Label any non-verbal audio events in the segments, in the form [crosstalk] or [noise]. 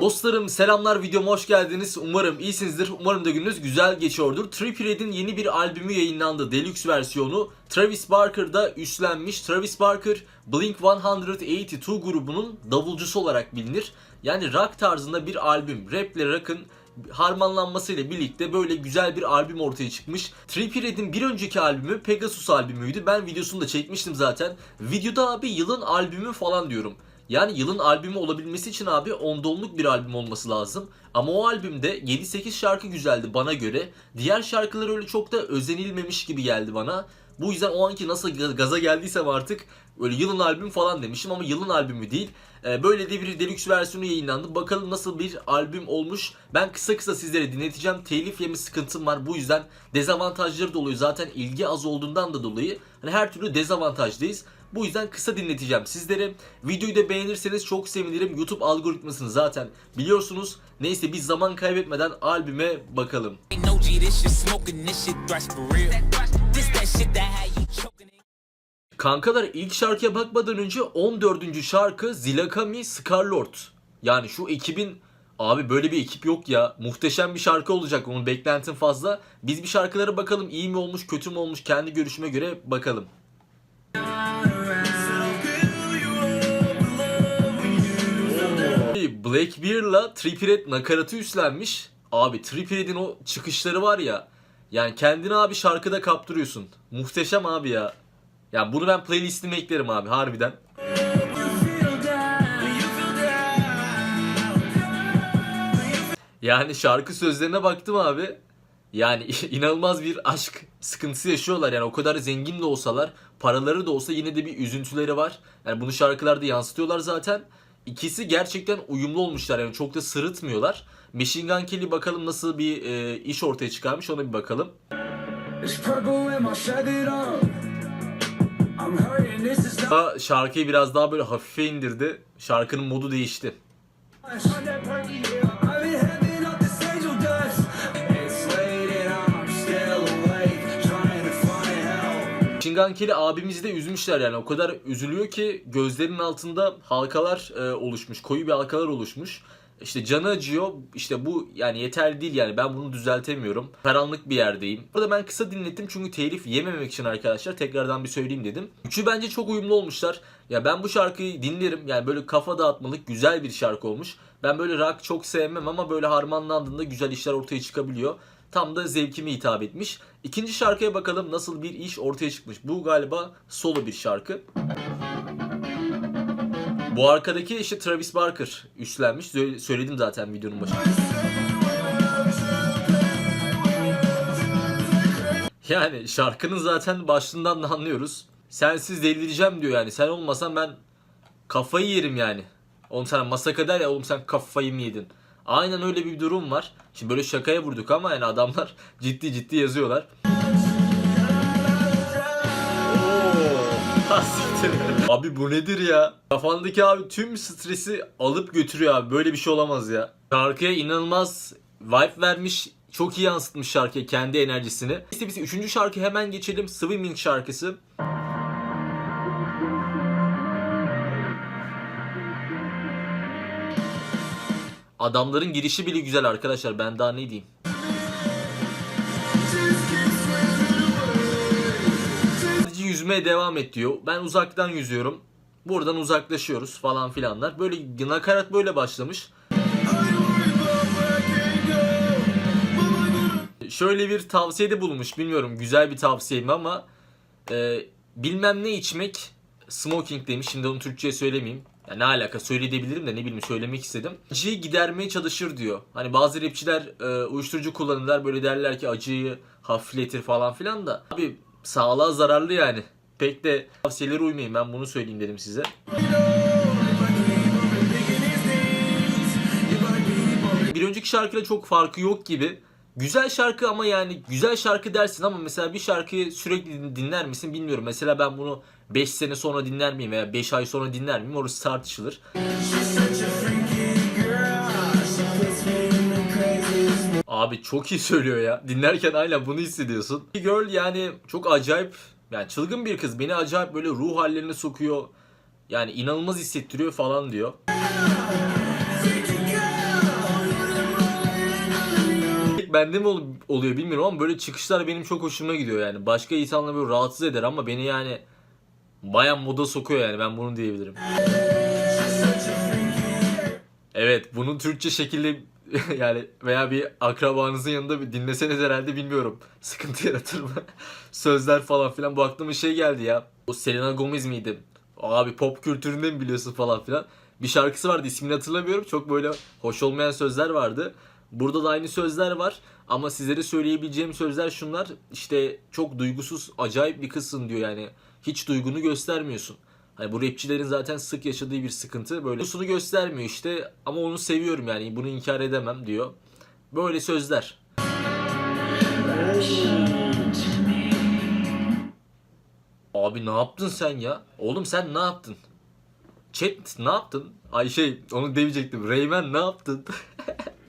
Dostlarım selamlar videoma hoş geldiniz. Umarım iyisinizdir. Umarım da gününüz güzel geçiyordur. Trippie Redd'in yeni bir albümü yayınlandı. Deluxe versiyonu. Travis Barker da üstlenmiş. Travis Barker Blink-182 grubunun davulcusu olarak bilinir. Yani rock tarzında bir albüm. Rap ile rock'ın harmanlanmasıyla birlikte böyle güzel bir albüm ortaya çıkmış. Trippie Redd'in bir önceki albümü Pegasus albümüydü. Ben videosunu da çekmiştim zaten. Videoda abi yılın albümü falan diyorum. Yani yılın albümü olabilmesi için abi ondonluk bir albüm olması lazım. Ama o albümde 7-8 şarkı güzeldi bana göre. Diğer şarkılar öyle çok da özenilmemiş gibi geldi bana. Bu yüzden o anki nasıl gaza geldiysem artık öyle yılın albümü falan demişim ama yılın albümü değil. Ee, Böyle de bir deluxe versiyonu yayınlandı. Bakalım nasıl bir albüm olmuş. Ben kısa kısa sizlere dinleteceğim. Telif yeme sıkıntım var. Bu yüzden dezavantajları da oluyor. Zaten ilgi az olduğundan da dolayı hani her türlü dezavantajdayız. Bu yüzden kısa dinleteceğim sizlere. Videoyu da beğenirseniz çok sevinirim. YouTube algoritmasını zaten biliyorsunuz. Neyse biz zaman kaybetmeden albüme bakalım. Kankalar ilk şarkıya bakmadan önce 14. şarkı Zilakami Scarlord. Yani şu ekibin abi böyle bir ekip yok ya. Muhteşem bir şarkı olacak. Onun beklentim fazla. Biz bir şarkılara bakalım. iyi mi olmuş, kötü mü olmuş kendi görüşüme göre bakalım. Blackbeard'la Trippie Redd nakaratı üstlenmiş. Abi Trippie Redd'in o çıkışları var ya. Yani kendini abi şarkıda kaptırıyorsun. Muhteşem abi ya. Ya bunu ben playlistime eklerim abi harbiden. Yani şarkı sözlerine baktım abi. Yani [laughs] inanılmaz bir aşk sıkıntısı yaşıyorlar. Yani o kadar zengin de olsalar, paraları da olsa yine de bir üzüntüleri var. Yani bunu şarkılarda yansıtıyorlar zaten. İkisi gerçekten uyumlu olmuşlar. Yani çok da sırıtmıyorlar. Machine Gun Kelly bakalım nasıl bir e, iş ortaya çıkarmış ona bir bakalım. Daha şarkıyı biraz daha böyle hafife indirdi. Şarkının modu değişti. Gun Kelly abimizi de üzmüşler yani. O kadar üzülüyor ki gözlerinin altında halkalar e, oluşmuş. Koyu bir halkalar oluşmuş. İşte canı acıyor. İşte bu yani yeterli değil yani. Ben bunu düzeltemiyorum. Karanlık bir yerdeyim. Burada ben kısa dinlettim çünkü telif yememek için arkadaşlar. Tekrardan bir söyleyeyim dedim. Üçü bence çok uyumlu olmuşlar. Ya ben bu şarkıyı dinlerim. Yani böyle kafa dağıtmalık güzel bir şarkı olmuş. Ben böyle rock çok sevmem ama böyle harmanlandığında güzel işler ortaya çıkabiliyor. Tam da zevkime hitap etmiş. İkinci şarkıya bakalım nasıl bir iş ortaya çıkmış. Bu galiba solo bir şarkı. Bu arkadaki işte Travis Barker üstlenmiş. Sö- Söyledim zaten videonun başında. Yani şarkının zaten başlığından da anlıyoruz. Sensiz delireceğim diyor yani. Sen olmasan ben kafayı yerim yani. Oğlum sana masaka der ya oğlum sen kafayı mı yedin? Aynen öyle bir durum var. Şimdi böyle şakaya vurduk ama yani adamlar [laughs] ciddi ciddi yazıyorlar. [laughs] Abi bu nedir ya? Kafandaki abi tüm stresi alıp götürüyor abi. Böyle bir şey olamaz ya. Şarkıya inanılmaz vibe vermiş. Çok iyi yansıtmış şarkıya kendi enerjisini. İşte biz üçüncü şarkı hemen geçelim. Swimming şarkısı. Adamların girişi bile güzel arkadaşlar. Ben daha ne diyeyim? Yüzmeye devam et diyor. Ben uzaktan yüzüyorum. Buradan uzaklaşıyoruz falan filanlar. Böyle nakarat böyle başlamış. Şöyle bir tavsiyede bulunmuş. Bilmiyorum güzel bir tavsiye mi ama e, bilmem ne içmek smoking demiş. Şimdi onu Türkçe'ye söylemeyeyim. Ya ne alaka söyleyebilirim de ne bileyim söylemek istedim. Acıyı gidermeye çalışır diyor. Hani bazı rapçiler e, uyuşturucu kullanırlar böyle derler ki acıyı hafifletir falan filan da. Abi sağlığa zararlı yani. Pek de tavsiyelere uymayın ben bunu söyleyeyim dedim size. Bir önceki şarkıyla çok farkı yok gibi. Güzel şarkı ama yani güzel şarkı dersin ama mesela bir şarkıyı sürekli dinler misin bilmiyorum. Mesela ben bunu 5 sene sonra dinler miyim veya 5 ay sonra dinler miyim orası tartışılır. Abi çok iyi söylüyor ya. Dinlerken aynen bunu hissediyorsun. Girl yani çok acayip yani çılgın bir kız. Beni acayip böyle ruh hallerine sokuyor. Yani inanılmaz hissettiriyor falan diyor. Bende mi ol- oluyor bilmiyorum ama böyle çıkışlar benim çok hoşuma gidiyor yani. Başka insanları böyle rahatsız eder ama beni yani bayan moda sokuyor yani ben bunu diyebilirim. Evet bunun Türkçe şekilde [laughs] yani veya bir akrabanızın yanında bir dinleseniz herhalde bilmiyorum. Sıkıntı yaratır mı? [laughs] Sözler falan filan. Bu aklıma şey geldi ya. O Selena Gomez miydi? Abi pop kültüründe mi biliyorsun falan filan. Bir şarkısı vardı ismini hatırlamıyorum. Çok böyle hoş olmayan sözler vardı. Burada da aynı sözler var. Ama sizlere söyleyebileceğim sözler şunlar. İşte çok duygusuz acayip bir kızsın diyor yani. Hiç duygunu göstermiyorsun. Hani bu rapçilerin zaten sık yaşadığı bir sıkıntı. Böyle duygusunu göstermiyor işte ama onu seviyorum yani bunu inkar edemem diyor. Böyle sözler. Abi ne yaptın sen ya? Oğlum sen ne yaptın? Chat ne yaptın? Ay şey onu demeyecektim. Reymen ne yaptın? [laughs]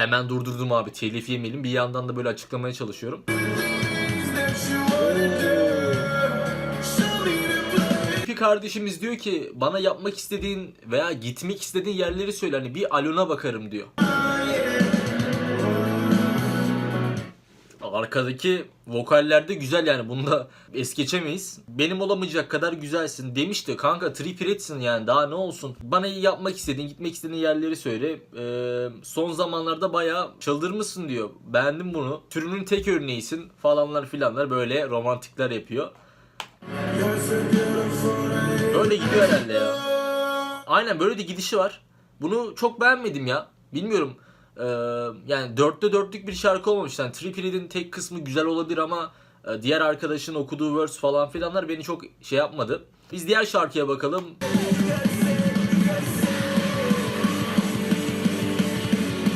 Hemen durdurdum abi. Telif yemeyelim. Bir yandan da böyle açıklamaya çalışıyorum. Bir kardeşimiz diyor ki bana yapmak istediğin veya gitmek istediğin yerleri söyle. Hani bir Alona bakarım diyor. Arkadaki vokaller de güzel yani bunu da es geçemeyiz. Benim olamayacak kadar güzelsin demişti. Kanka tripiretsin yani daha ne olsun. Bana yapmak istediğin, gitmek istediğin yerleri söyle. Ee, son zamanlarda bayağı çıldırmışsın diyor. Beğendim bunu. Türünün tek örneğisin falanlar filanlar böyle romantikler yapıyor. Böyle gidiyor herhalde ya. Aynen böyle de gidişi var. Bunu çok beğenmedim ya. Bilmiyorum. Ee, yani dörtte dörtlük bir şarkı olmamış. Yani Trippie'nin tek kısmı güzel olabilir ama e, diğer arkadaşın okuduğu verse falan filanlar beni çok şey yapmadı. Biz diğer şarkıya bakalım.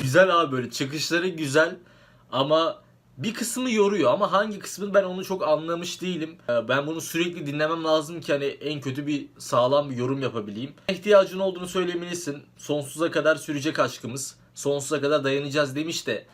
Güzel abi böyle çıkışları güzel ama bir kısmı yoruyor ama hangi kısmını ben onu çok anlamış değilim. Ee, Ben bunu sürekli dinlemem lazım ki hani en kötü bir sağlam bir yorum yapabileyim. İhtiyacın olduğunu söylemelisin. Sonsuza kadar sürecek aşkımız. Sonsuza kadar dayanacağız demiş de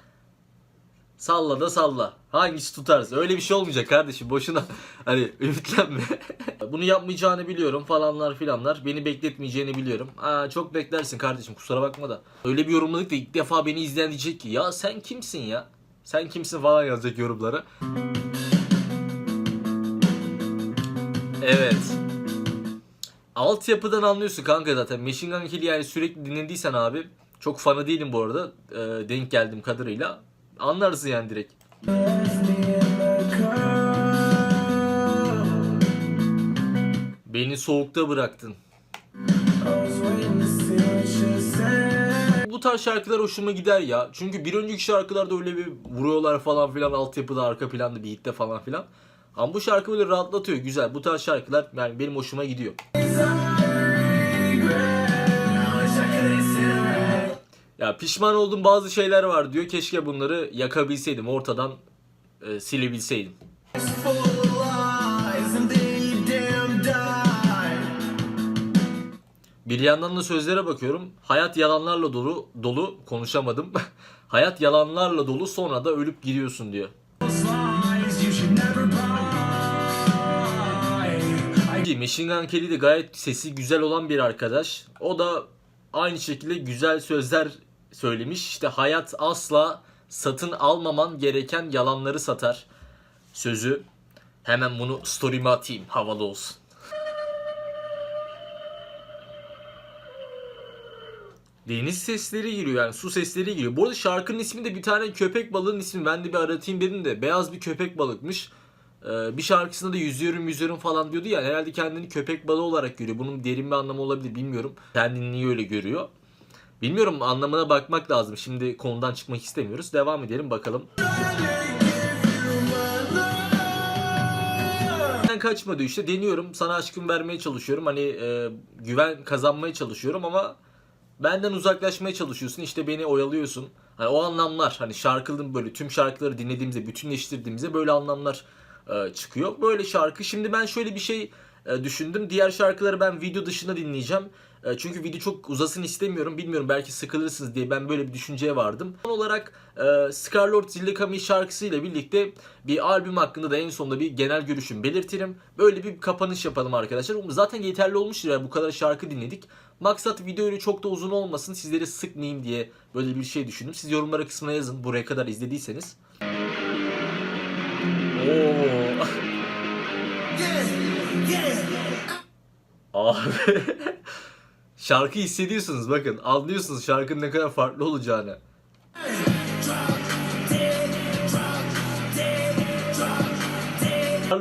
Salla da salla. Hangisi tutarsa. Öyle bir şey olmayacak kardeşim. Boşuna [laughs] hani ümitlenme. [laughs] Bunu yapmayacağını biliyorum falanlar filanlar. Beni bekletmeyeceğini biliyorum. Aa, çok beklersin kardeşim kusura bakma da. Öyle bir yorumladık da ilk defa beni izleyen diyecek ki ya sen kimsin ya? Sen kimsin falan yazacak yorumlara. Evet. Altyapıdan anlıyorsun kanka zaten. Machine Gun Kelly yani sürekli dinlediysen abi. Çok fanı değilim bu arada. Ee, denk geldim kadarıyla. Anlarsın yani direkt. Beni soğukta bıraktın. Bu tarz şarkılar hoşuma gider ya. Çünkü bir önceki şarkılarda öyle bir vuruyorlar falan filan altyapıda arka planda bir hitte falan filan. Ama bu şarkı böyle rahatlatıyor güzel. Bu tarz şarkılar yani benim hoşuma gidiyor. Ya pişman olduğum bazı şeyler var diyor. Keşke bunları yakabilseydim. Ortadan e, silebilseydim. Bir yandan da sözlere bakıyorum. Hayat yalanlarla dolu, dolu konuşamadım. [laughs] Hayat yalanlarla dolu sonra da ölüp gidiyorsun diyor. Machine Gun Kelly de gayet sesi güzel olan bir arkadaş. O da aynı şekilde güzel sözler söylemiş. İşte hayat asla satın almaman gereken yalanları satar. Sözü. Hemen bunu story'ime atayım. Havalı olsun. Deniz sesleri giriyor yani su sesleri giriyor. Bu arada şarkının ismi de bir tane köpek balığının ismi. Ben de bir aratayım dedim de beyaz bir köpek balıkmış. Ee, bir şarkısında da yüzüyorum yüzüyorum falan diyordu ya. Herhalde kendini köpek balığı olarak görüyor. Bunun derin bir anlamı olabilir bilmiyorum. Kendini niye öyle görüyor. Bilmiyorum anlamına bakmak lazım. Şimdi konudan çıkmak istemiyoruz. Devam edelim bakalım. Kaçmadı işte deniyorum. Sana aşkım vermeye çalışıyorum. Hani e, güven kazanmaya çalışıyorum ama benden uzaklaşmaya çalışıyorsun. İşte beni oyalıyorsun. Hani o anlamlar hani şarkının böyle tüm şarkıları dinlediğimizde bütünleştirdiğimizde böyle anlamlar e, çıkıyor. Böyle şarkı. Şimdi ben şöyle bir şey e, düşündüm. Diğer şarkıları ben video dışında dinleyeceğim. E, çünkü video çok uzasın istemiyorum. Bilmiyorum belki sıkılırsınız diye ben böyle bir düşünceye vardım. Son olarak e, Scarlord Zillekami şarkısıyla birlikte bir albüm hakkında da en sonunda bir genel görüşüm belirtirim. Böyle bir kapanış yapalım arkadaşlar. Zaten yeterli olmuştur ya bu kadar şarkı dinledik. Maksat video öyle çok da uzun olmasın. Sizleri sıkmayayım diye böyle bir şey düşündüm. Siz yorumlara kısmına yazın buraya kadar izlediyseniz. Oo. Abi. [laughs] Şarkı hissediyorsunuz bakın. Anlıyorsunuz şarkının ne kadar farklı olacağını.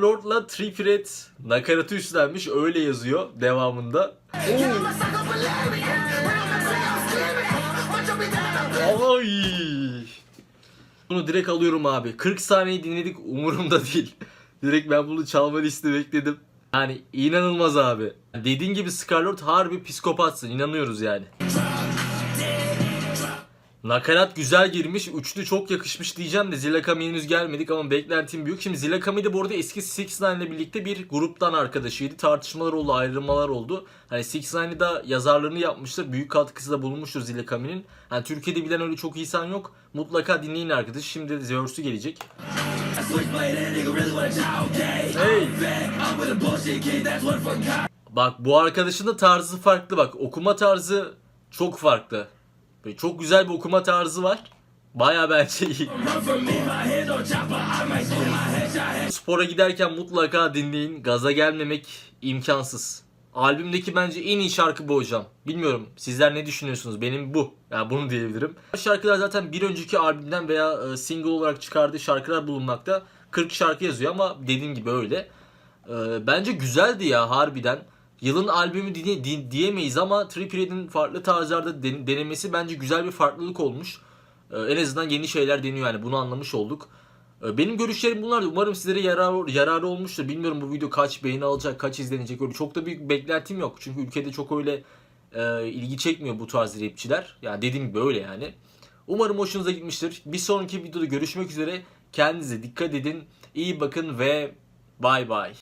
Lord'la Tripiret nakaratı üstlenmiş öyle yazıyor devamında. Ay. Bunu direkt alıyorum abi. 40 saniye dinledik umurumda değil. Direkt ben bunu çalma liste bekledim. Yani inanılmaz abi. Dediğin gibi Scarlett harbi psikopatsın. inanıyoruz yani. Nakarat güzel girmiş. Üçlü çok yakışmış diyeceğim de Zilakami henüz gelmedik ama beklentim büyük. Şimdi Zilakami de bu arada eski 6 ix ile birlikte bir gruptan arkadaşıydı. Tartışmalar oldu, ayrılmalar oldu. Hani 6 ix da yazarlığını yapmıştır. Büyük katkısı da bulunmuştur Zilakami'nin. Hani Türkiye'de bilen öyle çok insan yok. Mutlaka dinleyin arkadaş. Şimdi de Zeus'u gelecek. Bak bu arkadaşın da tarzı farklı bak. Okuma tarzı çok farklı. Böyle çok güzel bir okuma tarzı var. Baya bence iyi. Spora giderken mutlaka dinleyin. Gaza gelmemek imkansız. Albümdeki bence en iyi şarkı bu hocam. Bilmiyorum sizler ne düşünüyorsunuz? Benim bu. Yani bunu diyebilirim. Şarkılar zaten bir önceki albümden veya e, single olarak çıkardığı şarkılar bulunmakta. 40 şarkı yazıyor ama dediğim gibi öyle. E, Bence güzeldi ya harbiden. Yılın albümü diye- di- diyemeyiz ama Trippier'in farklı tarzlarda den- denemesi bence güzel bir farklılık olmuş. E, En azından yeni şeyler deniyor yani bunu anlamış olduk. E, Benim görüşlerim bunlar. Umarım sizlere yarar, yararı olmuştur. Bilmiyorum bu video kaç beğeni alacak, kaç izlenecek. Öyle çok da büyük beklentim yok. Çünkü ülkede çok öyle e, ilgi çekmiyor bu tarz rapçiler. Yani dediğim gibi öyle yani. Umarım hoşunuza gitmiştir. Bir sonraki videoda görüşmek üzere. Kendinize dikkat edin. İyi bakın ve bay bay.